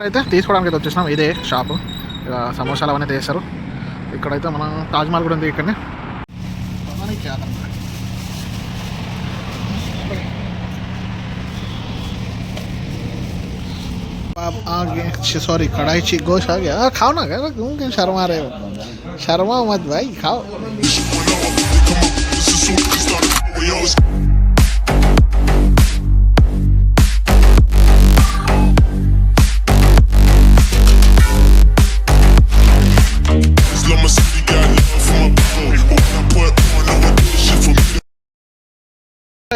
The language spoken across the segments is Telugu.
అయితే తీసుకోవడానికి అయితే వచ్చేసినాం ఇదే షాపు ఇక సమోసాలు అవన్నీ చేస్తారు ఇక్కడైతే మన తాజ్మహల్ కూడా ఉంది ఇక్కడనే మనకి क्या करना है? आप आगे सॉरी कढ़ाई ची गोश आ गया हाँ, खाओ ना क्या क्यों क्यों शर्मा रहे हो शर्मा मत भाई खाओ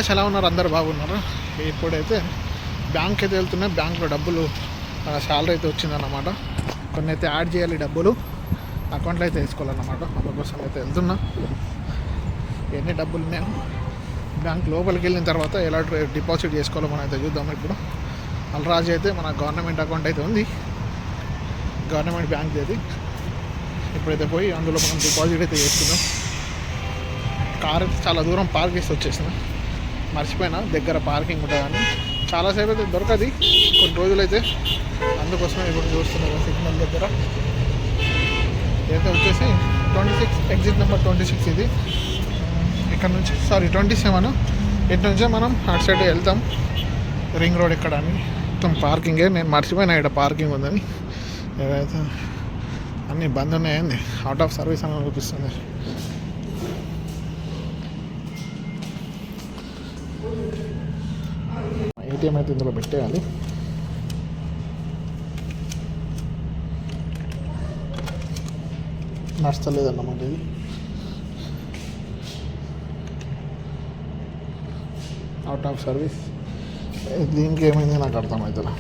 guys, ఎలా ఉన్నారు? అందరు బాగున్నారు? ఇప్పుడైతే బ్యాంక్ అయితే వెళ్తున్నాయి బ్యాంక్లో డబ్బులు శాలరీ అయితే వచ్చిందన్నమాట. కొన్ని అయితే యాడ్ చేయాలి డబ్బులు. అకౌంట్లో అయితే వేసుకోవాలన్నమాట. అందుకోసం అయితే వెళ్తున్నా. ఎన్ని డబ్బులు ఉన్నాయో. బ్యాంక్ లోపలికి వెళ్ళిన తర్వాత ఎలా డిపాజిట్ చేసుకోవాలో మనం అయితే చూద్దాం ఇప్పుడు. అల్రాజ్ అయితే మన గవర్నమెంట్ అకౌంట్ అయితే ఉంది. గవర్నమెంట్ బ్యాంక్ అది ఇప్పుడైతే పోయి అందులో మనం డిపాజిట్ అయితే చేసుకుందాం. కార్ అయితే చాలా దూరం పార్క్ చేసి వచ్చేసిన. మర్చిపోయినా దగ్గర పార్కింగ్ ఉంటుందని. చాలాసేపు అయితే దొరకది కొన్ని రోజులైతే. అందుకోసమే ఇప్పుడు చూస్తున్నాను సిగ్నల్ దగ్గర. అయితే వచ్చేసి twenty six exit number twenty six ఇది. ఇక్కడ నుంచి సారీ ట్వంటీ సెవెన్. ఇటు నుంచే మనం అటు సైడ్ వెళ్తాం. రింగ్ రోడ్ ఇక్కడ అని. మొత్తం పార్కింగే నేను మర్చిపోయినా ఇక్కడ పార్కింగ్ ఉందని. ఏదైతే అన్నీ బంద్ ఉన్నాయండి అవుట్ ఆఫ్ సర్వీస్ అని చూపిస్తుంది ఏటీఎం అయితే ఇందులో పెట్టేయాలి? నచ్చలేదన్నమాట ఇది. అవుట్ ఆఫ్ సర్వీస్ దీనికి ఏమైంది నాకు అర్థమవుతుంది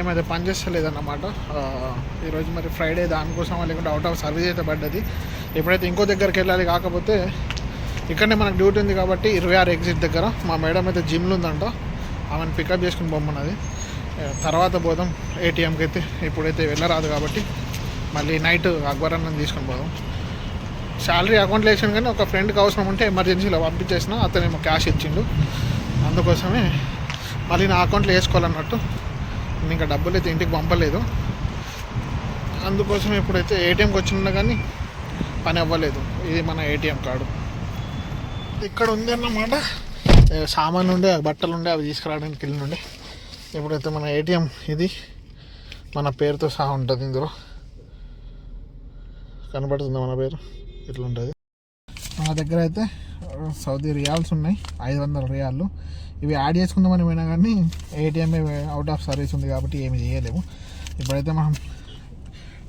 ఏటీఎం అయితే పనిచేస్తలేదన్నమాట ఈరోజు మరి ఫ్రైడే దానికోసం లేకుంటే అవుట్ ఆఫ్ సర్వీస్ అయితే పడ్డది. ఎప్పుడైతే ఇంకో దగ్గరికి వెళ్ళాలి కాకపోతే ఇక్కడనే మనకు డ్యూటీ ఉంది కాబట్టి ఇరవై ఆరు ఎగ్జిట్ దగ్గర మా మేడం అయితే జిమ్లు ఉందంట. ఆమెను పికప్ చేసుకుని పోమన్నది తర్వాత పోదాం. ఏటీఎంకి అయితే ఇప్పుడైతే వెళ్ళరాదు కాబట్టి మళ్ళీ నైట్ అక్బర్ అన్నం తీసుకొని పోదాం. శాలరీ అకౌంట్లో వేసాను కానీ ఒక ఫ్రెండ్కి అవసరం ఉంటే ఎమర్జెన్సీలో పంపించేసిన అతనేమో క్యాష్ ఇచ్చిండు. అందుకోసమే మళ్ళీ నా అకౌంట్లో వేసుకోవాలన్నట్టు ఇంకా డబ్బులు అయితే ఇంటికి పంపలేదు. అందుకోసం ఇప్పుడైతే ఏటీఎంకి వచ్చినా కానీ పని అవ్వలేదు. ఇది మన ఏటీఎం కార్డు. ఇక్కడ ఉంది అన్నమాట. సామాన్ సామాన్లు ఉండే బట్టలు ఉండే అవి తీసుకురావడానికి వెళ్ళినుండే ఇప్పుడైతే మన ఏటీఎం ఇది మన పేరుతో సహా ఉంటుంది ఇందులో. కనబడుతుంది మన పేరు? ఇట్లా ఉంటుంది మన దగ్గర అయితే సౌదీ రియాల్స్ ఉన్నాయి. ఐదు వందల రియాళ్ళు ఇవి యాడ్ చేసుకుందామని పోయినా కానీ ఏటీఎం అవుట్ ఆఫ్ సర్వీస్ ఉంది కాబట్టి ఏమి చేయలేము. ఇప్పుడైతే మనం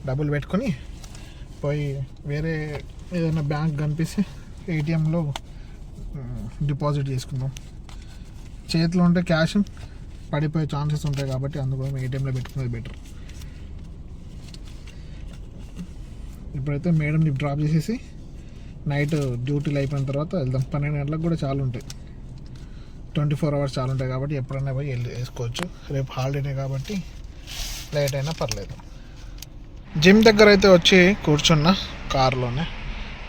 డబ్బులు పెట్టుకొని పోయి వేరే ఏదైనా బ్యాంక్ కనిపిస్తే ఏటీఎంలో డిపాజిట్ చేసుకుందాం. చేతిలో ఉంటే క్యాష్ పడిపోయే ఛాన్సెస్ ఉంటాయి కాబట్టి అందుకోసం ఏటీఎంలో పెట్టుకునేది బెటర్ ఇప్పుడైతే మేడంని డ్రాప్ చేసేసి నైట్ డ్యూటీలు అయిపోయిన తర్వాత వెళ్దాం. పన్నెండు గంటలకు కూడా చాలా ఉంటాయి. ట్వంటీ ఫోర్ అవర్స్ చాలా ఉంటాయి కాబట్టి ఎప్పుడైనా పోయి వెళ్ళి వేసుకోవచ్చు. రేపు హాలిడేనే కాబట్టి లేట్ అయినా పర్లేదు. జిమ్ దగ్గర అయితే వచ్చి కూర్చున్న కారులోనే.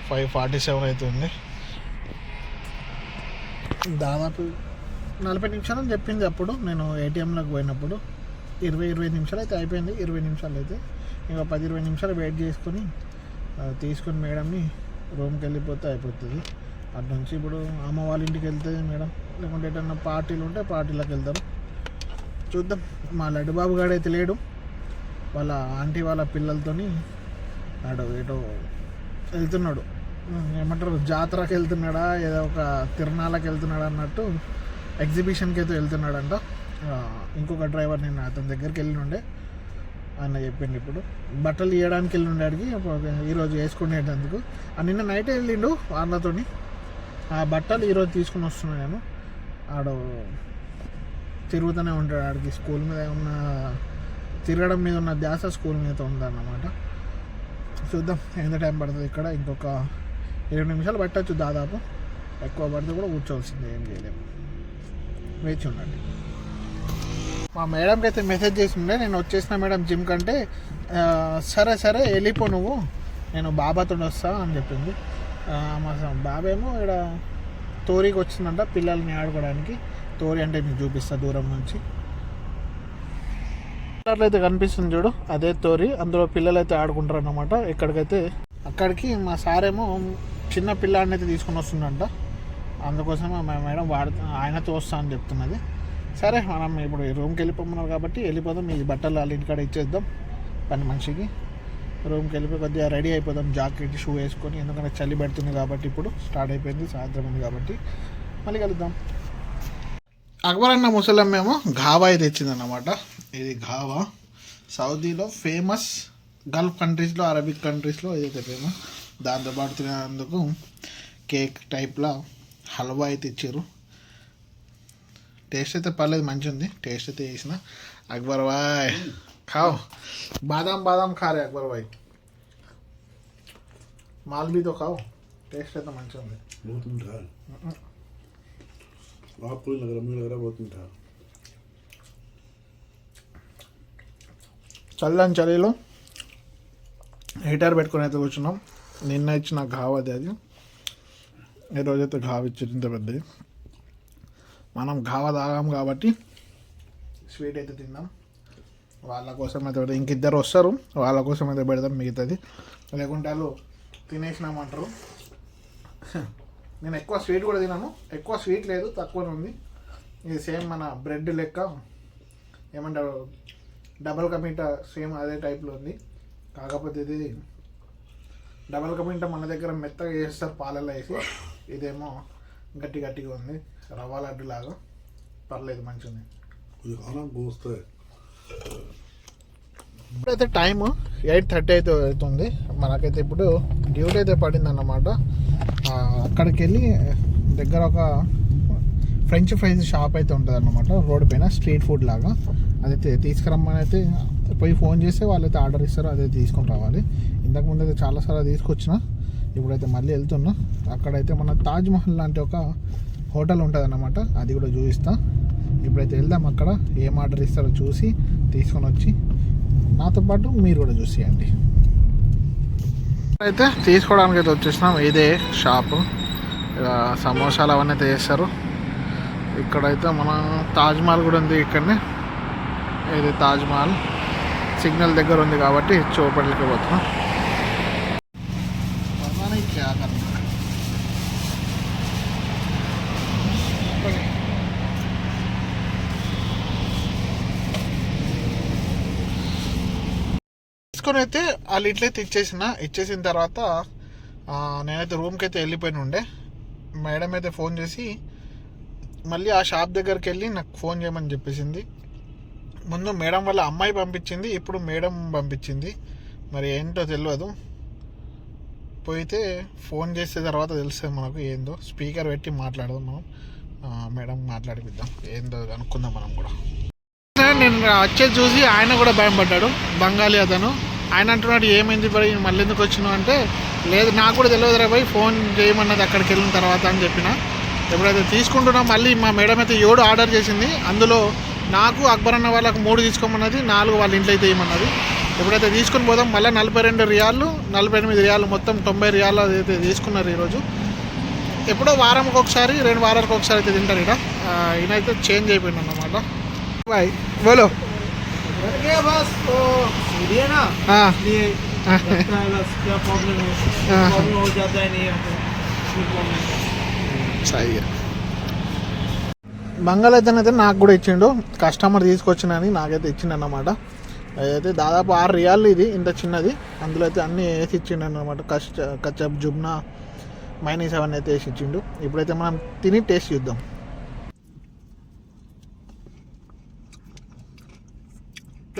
ఫైవ్ ఫార్టీ సెవెన్ అయితే ఉంది దాదాపు నలభై నిమిషాలు అని చెప్పింది అప్పుడు. నేను ఏటీఎంలోకి పోయినప్పుడు ఇరవై ఇరవై నిమిషాలు అయితే అయిపోయింది. ఇరవై నిమిషాలు అయితే. ఇంకా పది ఇరవై నిమిషాలు వెయిట్ చేసుకొని తీసుకుని మేడంని రూమ్కి వెళ్ళిపోతే అయిపోతుంది. అటు నుంచి ఇప్పుడు అమ్మ వాళ్ళ ఇంటికి వెళ్తుంది మేడం. లేకుంటే ఏదన్నా పార్టీలు ఉంటే పార్టీలకు వెళ్తారు చూద్దాం. మా లడ్డుబాబు గాడైతే లేడు. వాళ్ళ ఆంటీ వాళ్ళ పిల్లలతోని ఆడు ఏటో వెళ్తున్నాడు. ఏమంటారు? జాతరకి వెళ్తున్నాడా? ఏదో ఒక తిరణాలకు వెళ్తున్నాడా అన్నట్టు ఎగ్జిబిషన్కి అయితే వెళ్తున్నాడంట. ఇంకొక డ్రైవర్ నేను అతని దగ్గరికి వెళ్ళినుండే. అన్న చెప్పిండు ఇప్పుడు. బట్టలు ఇవ్వడానికి వెళ్ళిండే అడిగి ఈరోజు వేసుకునేటందుకు. ఆ నిన్న నైట్ వెళ్ళిండు వాళ్ళతోని ఆ బట్టలు ఈరోజు తీసుకుని వస్తున్నాను నేను. ఆడు తిరుగుతూనే ఉంటాడు. ఆడికి స్కూల్ మీద ఉన్న తిరగడం మీద ఉన్న ధ్యాస స్కూల్ మీద ఉందన్నమాట. చూద్దాం ఎంత టైం పడుతుంది ఇక్కడ. ఇంకొక ఇరవై నిమిషాలు పట్టచ్చు దాదాపు. ఎక్కువ పడితే కూడా కూర్చోవలసిందే ఏం చేయలేము వేచి ఉండండి. మా మేడంకి అయితే మెసేజ్ చేసిండే నేను వచ్చేసిన మేడం జిమ్ కంటే సరే సరే వెళ్ళిపో నువ్వు. నేను బాబాతో వస్తా అని చెప్పింది. మా బాబేమో ఇక్కడ తోరికి వచ్చిందంట పిల్లల్ని ఆడుకోవడానికి. తోరి అంటే మీకు చూపిస్తా దూరం నుంచి. అట్లయితే అయితే కనిపిస్తుంది చూడు అదే తోరి. అందులో పిల్లలు అయితే ఆడుకుంటారు అనమాట ఎక్కడికైతే అక్కడికి మా సారేమో చిన్న పిల్లాడిని అయితే తీసుకొని వస్తుందంట అందుకోసమే మా మేడం వాడు ఆయనతో వస్తా అని చెప్తున్నది. సరే మనం ఇప్పుడు రూమ్కి వెళ్ళిపోమన్నారు కాబట్టి వెళ్ళిపోదాం. ఈ బట్టలు వాళ్ళ ఇంటికాడ ఇచ్చేద్దాం. పని మనిషికి. రూమ్కి వెళ్ళిపోయి కొద్దిగా రెడీ అయిపోదాం జాకెట్ షూ వేసుకొని. ఎందుకంటే చలి పెడుతుంది కాబట్టి ఇప్పుడు స్టార్ట్ అయిపోయింది సాయంత్రం ఉంది కాబట్టి మళ్ళీ కలుద్దాం. అక్బర్ అన్న ముసలమ్మేమో ఘావా అయితే ఇచ్చిందన్నమాట ఇది ఘావా. సౌదీలో ఫేమస్ గల్ఫ్ కంట్రీస్లో అరబిక్ కంట్రీస్లో ఏదైతే ఫేమస్ దాంతోపాటు తినేందుకు కేక్ టైప్లో హల్వా అయితే ఇచ్చారు. టేస్ట్ అయితే పర్లేదు మంచి ఉంది టేస్ట్ అయితే చేసిన అక్బర్ బాయ్. খাও। বাদাম বাদাম খারে একবার ভাই। మాల్బీ తో కావు టేస్ట్ అయితే మంచిగా ఉంది పోతుంటారు ఆకులు నగర మీ నగర పోతుంటారు చల్లని చలిలో హీటర్ పెట్టుకుని అయితే కూర్చున్నాం నిన్న ఇచ్చిన ఘావ్ అది అది ఈరోజు అయితే ఘావ్ ఇచ్చారు ఇంత పెద్దది మనం ఘావ తాగాం కాబట్టి స్వీట్ అయితే తిన్నాం వాళ్ళ కోసం అయితే పెడతాం ఇంకిద్దరు వస్తారు. వాళ్ళ కోసం అయితే పెడతాం మిగతాది. లేకుంటే వాళ్ళు తినేసినామంటారు. నేను ఎక్కువ స్వీట్ కూడా తినాను. ఎక్కువ స్వీట్ లేదు తక్కువనే ఉంది. ఇది సేమ్ మన బ్రెడ్ లెక్క. ఏమంటారు? డబల్ కమీట సేమ్ అదే టైప్లో ఉంది. కాకపోతే ఇది డబల్ కమీట మన దగ్గర మెత్తగా చేస్తారు పాలలో వేసి. ఇదేమో గట్టి గట్టిగా ఉంది. రవ్వ లడ్డు లాగా. పర్లేదు మంచిగా ఉంది ఇప్పుడైతే టైము ఎయిట్ థర్టీ అయితే అవుతుంది. మనకైతే ఇప్పుడు డ్యూటీ అయితే పడిందన్నమాట. అక్కడికి వెళ్ళి దగ్గర ఒక ఫ్రెంచ్ ఫ్రైస్ షాప్ అయితే ఉంటుంది అన్నమాట రోడ్ పైన స్ట్రీట్ ఫుడ్ లాగా. అదైతే తీసుకురమ్మని అయితే పోయి ఫోన్ చేస్తే వాళ్ళైతే ఆర్డర్ ఇస్తారు అదే తీసుకొని రావాలి. ఇంతకు ముందు అయితే చాలాసార్లు తీసుకొచ్చిన ఇప్పుడైతే మళ్ళీ వెళ్తున్నా. అక్కడైతే మన తాజ్ మహల్ లాంటి ఒక హోటల్ ఉంటుంది అన్నమాట అది కూడా చూపిస్తా. ఇప్పుడైతే వెళ్దాం అక్కడ. ఏం ఆర్డర్ ఇస్తారో చూసి తీసుకొని వచ్చి నాతో పాటు మీరు కూడా చూసేయండి అయితే తీసుకోవడానికి అయితే వచ్చేసినాం. ఇదే షాపు సమోసాలు అవన్నీ అయితే చేస్తారు. ఇక్కడైతే మన తాజ్మహల్ కూడా ఉంది ఇక్కడనే. ఇది తాజ్మహల్ సిగ్నల్ దగ్గర ఉంది కాబట్టి చోపట్లకి పోతున్నాం. क्या తీసుకొని అయితే వాళ్ళు ఇట్లయితే ఇచ్చేసిన. ఇచ్చేసిన తర్వాత నేనైతే రూమ్కి అయితే వెళ్ళిపోయిన ఉండే. మేడం అయితే ఫోన్ చేసి మళ్ళీ ఆ షాప్ దగ్గరికి వెళ్ళి నాకు ఫోన్ చేయమని చెప్పేసింది. ముందు మేడం వాళ్ళ అమ్మాయి పంపించింది ఇప్పుడు మేడం పంపించింది. మరి ఏంటో తెలియదు పోయితే ఫోన్ చేసే తర్వాత తెలుస్తుంది మనకు ఏందో. స్పీకర్ పెట్టి మాట్లాడదాం మనం. మేడం మాట్లాడిపిద్దాం. ఏందో అనుకుందాం మనం కూడా. నేను వచ్చేది చూసి ఆయన కూడా భయం పడ్డాడు బంగాళీ అతను. ఆయన అంటున్నాడు ఏమైంది మరి మళ్ళీ ఎందుకు వచ్చినావు? అంటే లేదు నాకు కూడా తెలియదు రా పోయి ఫోన్ చేయమన్నది అక్కడికి వెళ్ళిన తర్వాత అని చెప్పిన. ఎప్పుడైతే తీసుకుంటున్నా మళ్ళీ మా మేడం అయితే ఏడు ఆర్డర్ చేసింది. అందులో నాకు అక్బర్ అన్న వాళ్ళకు మూడు తీసుకోమన్నది నాలుగు వాళ్ళ ఇంట్లో అయితే ఇవ్వమన్నది ఎప్పుడైతే తీసుకొని పోదాం మళ్ళీ నలభై రెండు రియాలు నలభై ఎనిమిది రియాలు మొత్తం తొంభై రియాలు అయితే తీసుకున్నారు ఈరోజు. ఎప్పుడో వారంకి ఒకసారి రెండు వారాలకు ఒకసారి అయితే తింటారు ఇక్కడ ఈయనైతే చేంజ్ అయిపోయింది అన్నమాట. బాయ్ బోలో. घर गया बस तो ये ना ఆ, ये ఆ, लगता है बस क्या प्रॉब्लम है हाँ। प्रॉब्लम हो जाता है नहीं आता कोई प्रॉब्लम नहीं సరిగా బంగాళైతే అయితే నాకు కూడా ఇచ్చిండు కస్టమర్ తీసుకొచ్చినని నాకైతే ఇచ్చిండు అన్నమాట అయితే దాదాపు ఆరు రియాలు ఇది ఇంత చిన్నది అందులో అయితే అన్నీ వేసి ఇచ్చిండు అన్నమాట కచ్ కచ్చప్ జుబ్నా మైనీస్ అవన్నీ అయితే వేసి ఇచ్చిండు ఇప్పుడైతే మనం తిని టేస్ట్ చూద్దాం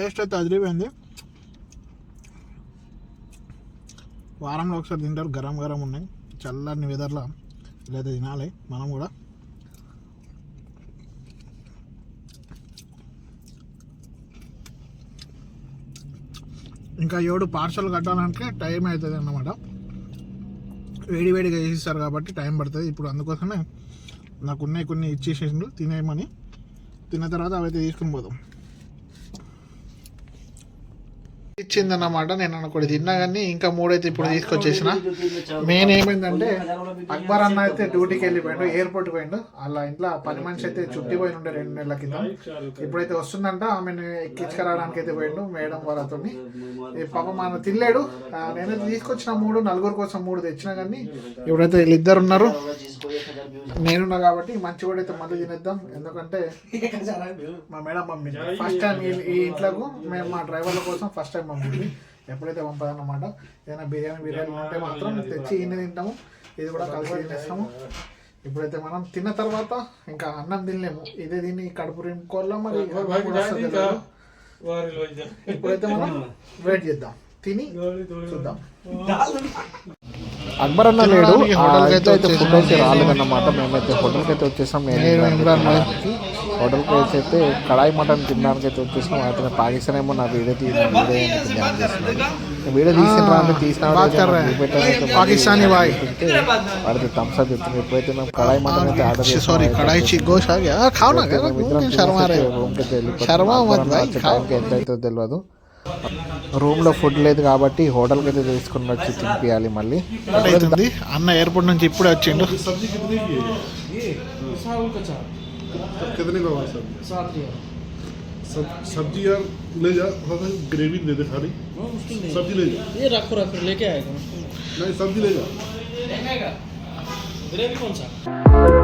టేస్ట్ అయితే అదిరిపోయింది. వారంలో ఒకసారి తింటారు గరం గరం ఉన్నాయి. చల్లని వెదర్లో లేదా తినాలి మనం కూడా. ఇంకా ఏడు పార్సల్ కట్టాలంటే టైం అవుతుంది అన్నమాట. వేడి వేడిగా కాబట్టి టైం పడుతుంది. ఇప్పుడు అందుకోసమే నాకు ఉన్నాయి కొన్ని ఇచ్చేసేసిండు తినేయమని. తిన్న తర్వాత అవైతే తీసుకుని పోదాం. ఇచ్చిందన్నమాట నేను అనుకోండి తిన్నా కానీ ఇంకా మూడైతే ఇప్పుడు తీసుకొచ్చేసిన. మెయిన్ ఏమైందంటే అక్బర్ అన్న అయితే డ్యూటీకి వెళ్ళిపోయాడు ఎయిర్పోర్ట్ పోయిండు. అలా ఇంట్లో పని మనిషి అయితే చుట్టి పోయి ఉండే రెండు నెలల కింద ఇప్పుడైతే వస్తుందంట ఆమెను ఎక్కించుకురావడానికి అయితే పోయిండు మేడం వాళ్ళతో పాప మన తినలేడు. నేనైతే తీసుకొచ్చిన మూడు నలుగురు కోసం మూడు తెచ్చినా కానీ ఇప్పుడైతే వీళ్ళిద్దరు ఉన్నారు. నేనున్నా కాబట్టి మంచి కూడా అయితే మళ్ళీ తినేద్దాం. ఎందుకంటే మా మేడం పంపింది. ఫస్ట్ టైం ఈ- ఇంట్లోకు మేము మా డ్రైవర్ల కోసం ఫస్ట్ టైం పంపింది. ఎప్పుడైతే పంపదన్నమాట. ఏదైనా బిర్యానీ బిర్యానీ ఉంటే మాత్రం తెచ్చి ఇన్ని తింటాము. ఇది కూడా కలిసి తినేస్తాము. ఇప్పుడైతే మనం తిన్న తర్వాత ఇంకా అన్నం తినలేము. ఇదే తిని కడుపు రింపుకోవాలా మరి. ఇప్పుడైతే మనం వెయిట్ చేద్దాం. తిని చూద్దాం. అక్బర్ అన్న లేడు. అయితే ఫుడ్ అయితే రాలేదన్నమాట. మేమైతే హోటల్కి అయితే వచ్చేసాం. నేను హోటల్కి అయితే కడాయి మటన్ తినడానికి అయితే వచ్చేసాం అతను పాకిస్తానేమో నా వీడియో తీసిన వీడియో ధ్యానం చేస్తున్నాను. వీడియో తీసిన రాని తీసిన పాకిస్తానీ బాయ్. వాడికి థమ్స్ అప్ చెప్తుంది. ఎప్పుడైతే మేము కడాయి మటన్ అయితే ఆర్డర్ సారీ కడాయి చిగ్గో రూమ్కి ఎంత అయితే తెలియదు. రూమ్లో ఫుడ్ లేదు కాబట్టి హోటల్కి అయితే తీసుకుని వచ్చి తినిపించాలి మళ్ళీ అవుతుంది అన్న ఎయిర్పోర్ట్ నుంచి ఇప్పుడే వచ్చిండు सब्जी कितने की है साहब का चार कितने का हुआ सब्जी सात दिया सब सब्जी यार ले जा थोड़ा सा ग्रेवी दे दे खाली मुश्किल नहीं सब्जी ले जा ये रखो रखो लेके आएगा मुश्किल नहीं सब्जी ले जा नहीं ग्रेवी कौन सा